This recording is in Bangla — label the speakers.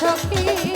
Speaker 1: সখী।